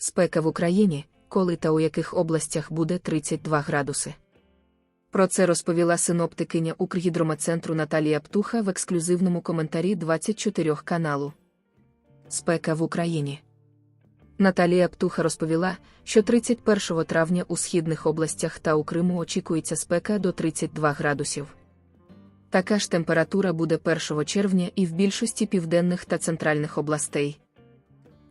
Спека в Україні, коли та у яких областях буде 32 градуси. Про це розповіла синоптикиня Укргідрометцентру Наталія Птуха в ексклюзивному коментарі 24 каналу. Спека в Україні. Наталія Птуха розповіла, що 31 травня у східних областях та у Криму очікується спека до 32 градусів. Така ж температура буде 1 червня і в більшості південних та центральних областей.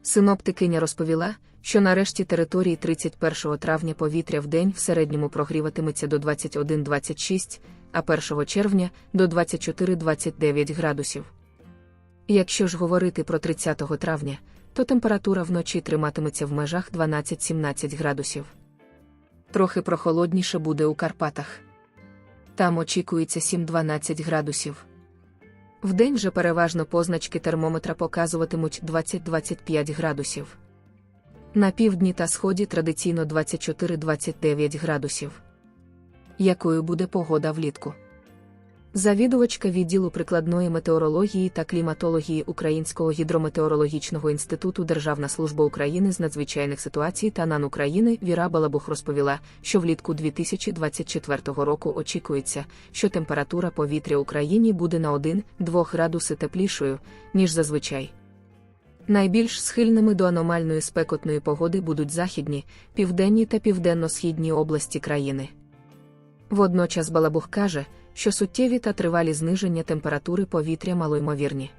Синоптикиня розповіла, що нарешті території 31 травня повітря в день в середньому прогріватиметься до 21-26, а 1 червня до 24-29 градусів. Якщо ж говорити про 30 травня, то температура вночі триматиметься в межах 12-17 градусів. Трохи прохолодніше буде у Карпатах. Там очікується 7-12 градусів. Вдень же переважно позначки термометра показуватимуть 20-25 градусів. На півдні та сході традиційно 24-29 градусів. Якою буде погода влітку? Завідувачка відділу прикладної метеорології та кліматології Українського гідрометеорологічного інституту Державна служба України з надзвичайних ситуацій та НАН України Віра Балабух розповіла, що влітку 2024 року очікується, що температура повітря Україні буде на 1-2 градуси теплішою, ніж зазвичай. Найбільш схильними до аномальної спекотної погоди будуть західні, південні та південно-східні області країни. Водночас Балабух каже, що суттєві та тривалі зниження температури повітря малоймовірні.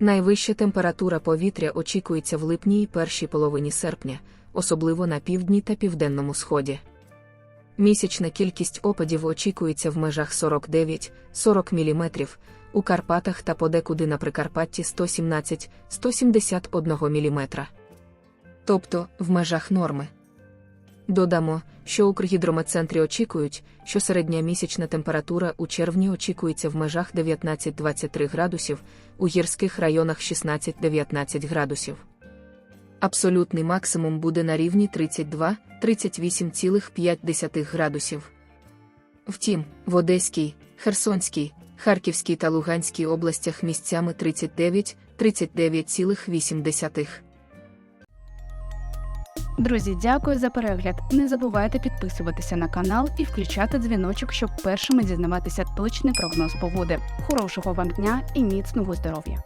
Найвища температура повітря очікується в липні і першій половині серпня, особливо на півдні та південному сході. Місячна кількість опадів очікується в межах 49-40 мм, у Карпатах та подекуди на Прикарпатті 117-171 мм. Тобто в межах норми. Додамо, що у Укргідрометцентрі очікують, що середня місячна температура у червні очікується в межах 19-23 градусів, у гірських районах 16-19 градусів. Абсолютний максимум буде на рівні 32-38,5 градусів. Втім, в Одеській, Херсонській, Харківській та Луганській областях місцями 39-39,8. Друзі, дякую за перегляд. Не забувайте підписуватися на канал і включати дзвіночок, щоб першими дізнаватися точний прогноз погоди. Хорошого вам дня і міцного здоров'я!